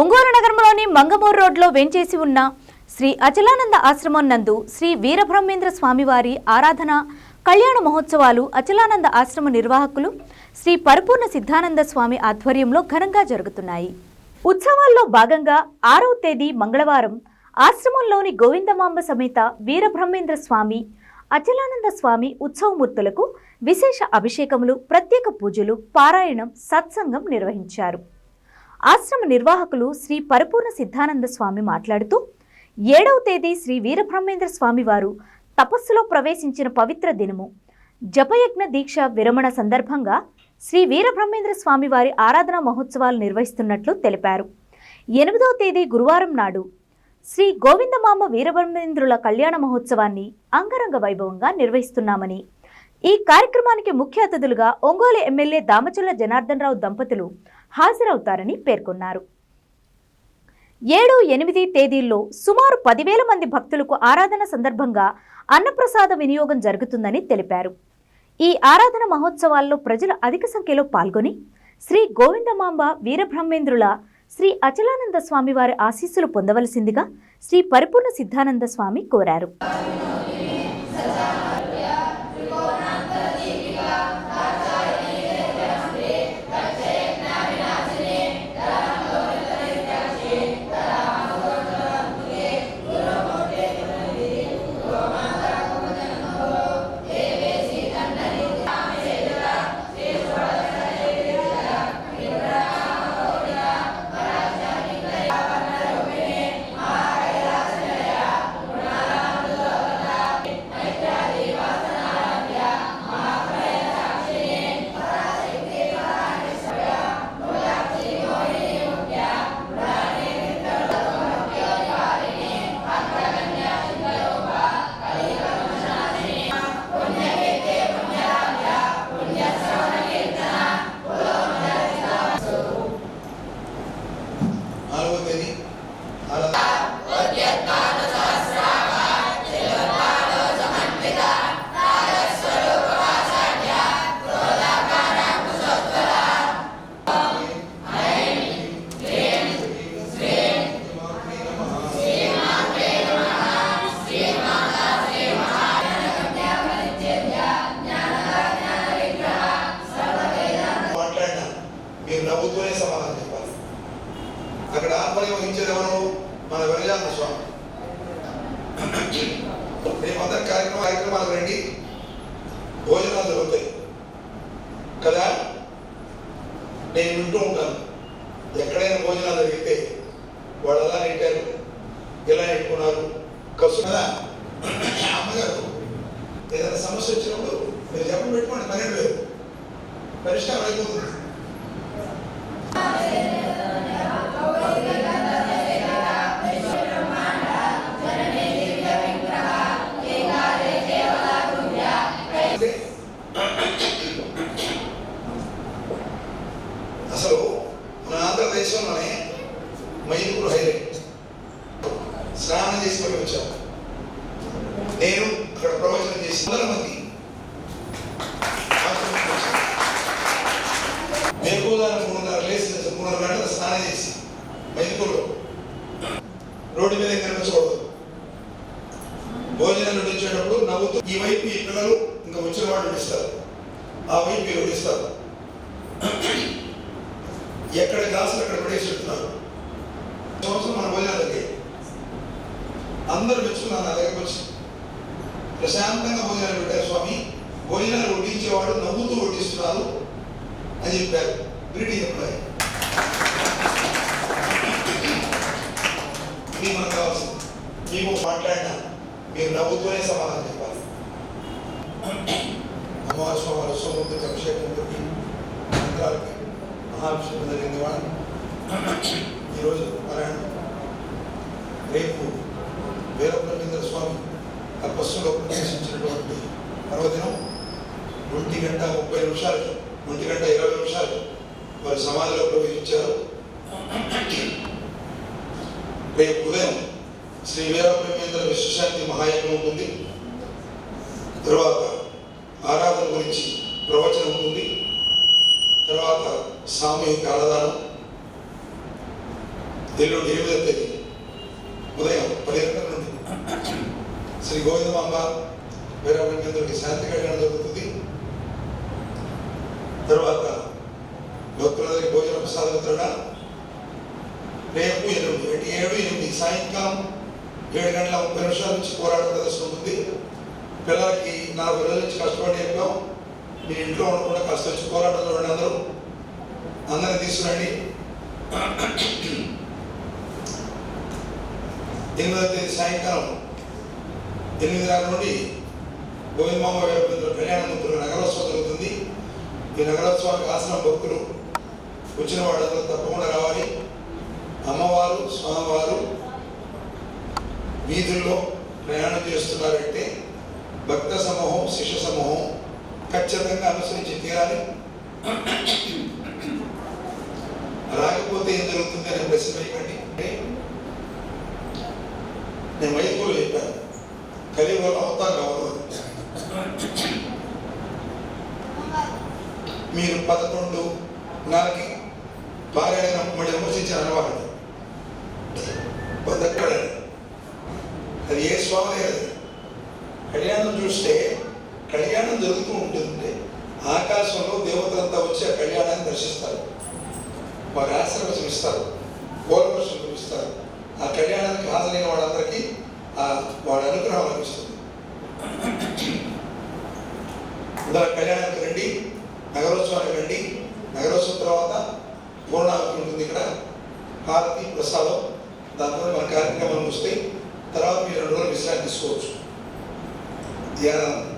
ఒంగోలు నగరంలోని మంగమూరు రోడ్లో వెంచేసి ఉన్న శ్రీ అచలానంద ఆశ్రమం నందు శ్రీ వీరబ్రహ్మేంద్ర స్వామివారి ఆరాధన కళ్యాణ మహోత్సవాలు అచలానంద ఆశ్రమ నిర్వాహకులు శ్రీ పరిపూర్ణ సిద్ధానంద స్వామి ఆధ్వర్యంలో ఘనంగా జరుగుతున్నాయి. ఉత్సవాల్లో భాగంగా ఆరవ తేదీ మంగళవారం ఆశ్రమంలోని గోవిందమాంబ సమేత వీరబ్రహ్మేంద్ర స్వామి అచలానంద స్వామి ఉత్సవమూర్తులకు విశేష అభిషేకములు ప్రత్యేక పూజలు పారాయణం సత్సంగం నిర్వహించారు. ఆశ్రమ నిర్వాహకులు శ్రీ పరిపూర్ణ సిద్ధానంద స్వామి మాట్లాడుతూ ఏడవ తేదీ శ్రీ వీరబ్రహ్మేంద్ర స్వామి వారు తపస్సులో ప్రవేశించిన పవిత్ర దినము. జపయజ్ఞ దీక్ష విరమణ సందర్భంగా శ్రీ వీరబ్రహ్మేంద్ర స్వామి వారి ఆరాధనా మహోత్సవాలు నిర్వహిస్తున్నట్లు తెలిపారు. ఎనిమిదవ తేదీ గురువారం నాడు శ్రీ గోవిందమామ వీరబ్రహ్మేంద్రుల కళ్యాణ మహోత్సవాన్ని అంగరంగ వైభవంగా నిర్వహిస్తున్నామని ఈ కార్యక్రమానికి ముఖ్య అతిథులుగా ఒంగోలు ఎమ్మెల్యే దామచుల్ల జనార్దన్ రావు దంపతులు హాజరవుతారని పేర్కొన్నారు. ఏడు ఎనిమిది తేదీల్లో సుమారు పదివేల మంది భక్తులకు ఆరాధన సందర్భంగా అన్నప్రసాద వినియోగం జరుగుతుందని తెలిపారు. ఈ ఆరాధన మహోత్సవాల్లో ప్రజలు అధిక సంఖ్యలో పాల్గొని శ్రీ గోవిందమాంబ వీరబ్రహ్మేంద్రుల శ్రీ అచలానంద స్వామి వారి ఆశీస్సులు పొందవలసిందిగా శ్రీ పరిపూర్ణ సిద్ధానంద స్వామి కోరారు. రేపు కార్యక్రమ కార్యక్రమాలు రండి భోజనాలు జరుగుతాయి. కదా? నేను వింటూ ఉంటాను. ఎక్కడైనా భోజనాలు జరిగితే వాళ్ళు అలా నెట్టారు ఇలా నెట్టుకున్నారు కసు కదా? అమ్మగారు ఏదైనా సమస్య వచ్చినప్పుడు మీరు జపం పెట్టుకోండి పన్నెండు వేలు. పరిష్కారం అయిపోతుంది. దేశంలోనే ఆంధ్రదేశంలోనే హైవే. స్నానం చేసి చేసుకొని వచ్చాము నేను అక్కడ ప్రవచనం చేసి వందల మంది ఆశ్రమానికి మూడున్నర లేచి మూడున్నర గంటలు స్నానం చేసి మైదుగురులో రోడ్డు మీద కనిపించకూడదు. భోజనాలు వడ్డించేటప్పుడు నవ్వుతూ ఈ వైపు ఈ పిల్లలు ఇంకా వచ్చిన వాళ్ళు నడుస్తారు. ఆ వైపు మీరు ఎక్కడ కాల్సిన అక్కడ పడేసి పెడుతున్నారు సంవత్సరం మన భోజనాలు తగ్గాయి అందరూ మెచ్చుకున్నారు నా దగ్గరకు వచ్చి. ప్రశాంతంగా భోజనాలు పెట్టారు స్వామి. భోజనాలు వడ్డించేవాడు నవ్వుతూ వడ్డిస్తున్నారు అని చెప్పారు. గ్రీటింగ్ ఎంప్లాయీ ఇది మనకు కావాల్సింది. మీకు మాట్లాడినా మీరు నవ్వుతూనే సమాధానం చెప్పాలి. అమ్మవారి స్వామి సోమూర్తికి అభిషేకం పెట్టి మంత్రాలకి మహాభిషేకం జరిగింది వాళ్ళు ఈరోజు పారాయణం రేపు వీరబ్రహ్మేంద్ర స్వామి తపస్సులో ప్రవేశించినటువంటి పర్వదినం ఒంటి గంట ముప్పై నిమిషాలు ఒంటి గంట ఇరవై నిమిషాలు వారి సమాధిలో ప్రవేశించారు. రేపు ఉదయం శ్రీ వీరబ్రహ్మేంద్ర విశ్వశాంతి మహాయజ్ఞం ఉంది తర్వాత ఆరాధన గురించి ప్రవచనం ఉంటుంది తర్వాత సామూహిక అన్నదానం ఎల్లుండి ఎనిమిదో తేదీ ఉదయం పది గంటల నుండి. శ్రీ గోవిందమాంబ వీరబ్రహ్మేంద్రుడికి శాంతి కళ్యాణం జరుగుతుంది. తర్వాత భక్తులందరికీ భోజన ప్రసాద వితరణ. రేపు ఎనిమిది అంటే ఏడు ఎనిమిది సాయంకాలం ఏడు గంటల ముప్పై నిమిషాల నుంచి పోరాట ప్రదర్శన ఉంటుంది పిల్లలకి నలభై రోజుల నుంచి కష్టపడి చెప్పాం మీ ఇంట్లో ఉండకుండా కాస్త వచ్చి పోరాటంలో ఉండండి అందరూ. అందరిని తీసుకురండి. ఎనిమిదవ తేదీ సాయంకాలం ఎనిమిదిన్నర నుండి గోవిందమామ కళ్యాణ కళ్యాణమూర్తుల నగరోత్సవం జరుగుతుంది. ఈ నగరోత్సవానికి ఆశ్రమ భక్తులు వచ్చిన వాళ్ళందరూ తప్పకుండా రావాలి. అమ్మవారు స్వామివారు వీధుల్లో ప్రయాణం చేస్తున్నారంటే భక్త సమూహం శిష్య సమూహం ఖచ్చితంగా అనుసరించి తీరాలి. రాకపోతే ఏం జరుగుతుంది అనే ప్రశ్న వేయకండి. నేను మైకులో చెప్పాను కలియుగంలో అవతారం కావాలి మీరు పదకొండు నాలుగు భార్య మళ్ళీ విమర్శించిన అనవాడు బతక్కడండి అది ఏ స్వామి కళ్యాణం చూస్తే కళ్యాణం జరుగుతూ ఉంటుంది ఆకాశంలో దేవతలంతా వచ్చి ఆ కళ్యాణాన్ని దర్శిస్తారు. వారి ఆశీర్వచనం ఇస్తారు. గోలవర్షం చూపిస్తారు. ఆ కళ్యాణానికి హాజరైన వాళ్ళందరికీ ఆ వాడి అనుగ్రహం లభిస్తుంది. కళ్యాణానికి రండి నగరోత్సవానికి రండి. నగరోత్సవం తర్వాత పూర్ణావతి ఉంటుంది ఇక్కడ. హారతి ప్రసాదం దాంతో మన కార్యక్రమాలు వస్తాయి తర్వాత మీరు రెండు రోజులు విశ్రాంతి తీసుకోవచ్చు. ధ్యానం.